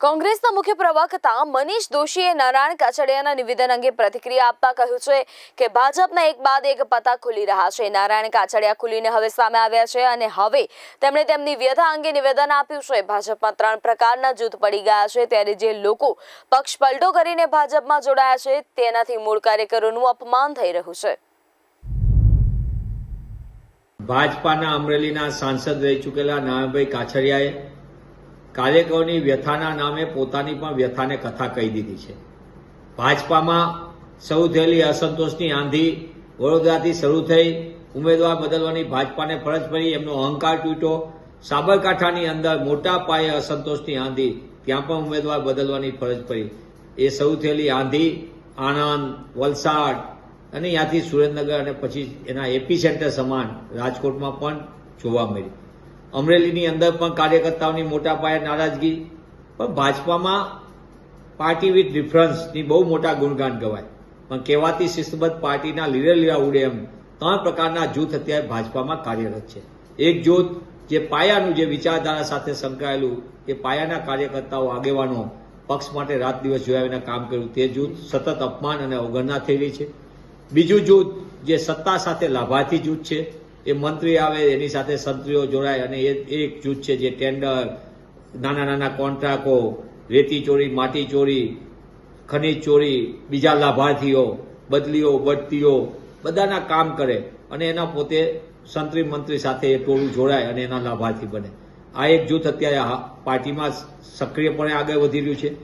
કોંગ્રેસના મુખ્ય પ્રવક્તા મનીષ દોશીએ નારાયણ કાછડિયાના નિવેદન અંગે પ્રતિક્રિયા આપતા કહ્યું છે કે ભાજપના એક બાદ એક પતા ખુલી રહ્યા છે. નારાયણ કાછડિયા ખુલીને હવે સામે આવ્યા છે અને હવે તેમણે તેમની વ્યથા અંગે નિવેદન આપ્યું છે. ભાજપમાં ત્રણ પ્રકારના જૂથ પડી ગયા છે. ત્યારે જે લોકો પક્ષ પલટો કરીને ભાજપમાં જોડાયા છે, તેનાથી મૂળ કાર્યકરોનું અપમાન થઈ રહ્યું છે. ભાજપાના અમરેલીના સાંસદ રહી ચૂકેલા નારાયણભાઈ કાછડિયાએ કાર્યકરોની વ્યથાના નામે પોતાની પણ વ્યથાને કથા કહી દીધી છે. ભાજપામાં શરૂ થયેલી અસંતોષની આંધી વડોદરાથી શરૂ થઈ ઉમેદવાર બદલવાની ભાજપાને ફરજ પડી, એમનો અહંકાર તૂટ્યો. સાબરકાંઠાની અંદર મોટા પાયે અસંતોષની આંધી ત્યાં પણ ઉમેદવાર બદલવાની ફરજ પડી. એ શરૂ થયેલી આંધી આણંદ, વલસાડ અને ત્યાંથી સુરેન્દ્રનગર અને પછી એના એપી સેન્ટર સમાન રાજકોટમાં પણ જોવા મળી. અમરેલીની અંદર પણ કાર્યકર્તાઓની મોટા પાયે નારાજગી. પણ ભાજપામાં પાર્ટી વિથ ડિફરન્સની બહુ મોટા ગુણગાન ગવાય. પણ કહેવાતી શિસ્તબદ્ધ પાર્ટીના લીરે લીરા ઉડે એમ ત્રણ પ્રકારના જૂથ અત્યારે ભાજપામાં કાર્યરત છે. એક જૂથ જે પાયાનું જે વિચારધારા સાથે સંકળાયેલું, એ પાયાના કાર્યકર્તાઓ આગેવાનો પક્ષ માટે રાત દિવસ જોયા વિના કામ કર્યું. તે જૂથ સતત અપમાન અને અવગણના થઈ રહી છે. બીજું જૂથ જે સત્તા સાથે લાભાર્થી જૂથ છે એ મંત્રી આવે, એની સાથે સંત્રીઓ જોડાય અને એ એક જૂથ છે જે ટેન્ડર, નાના નાના કોન્ટ્રાક્ટો, રેતી ચોરી, માટી ચોરી, ખનીજ ચોરી, બીજા લાભાર્થીઓ, બદલીઓ, બઢતીઓ, બધાના કામ કરે અને એના પોતે સંત્રી મંત્રી સાથે એ ટોળું જોડાય અને એના લાભાર્થી બને. આ એક જૂથ અત્યારે પાર્ટીમાં સક્રિયપણે આગળ વધી રહ્યું છે.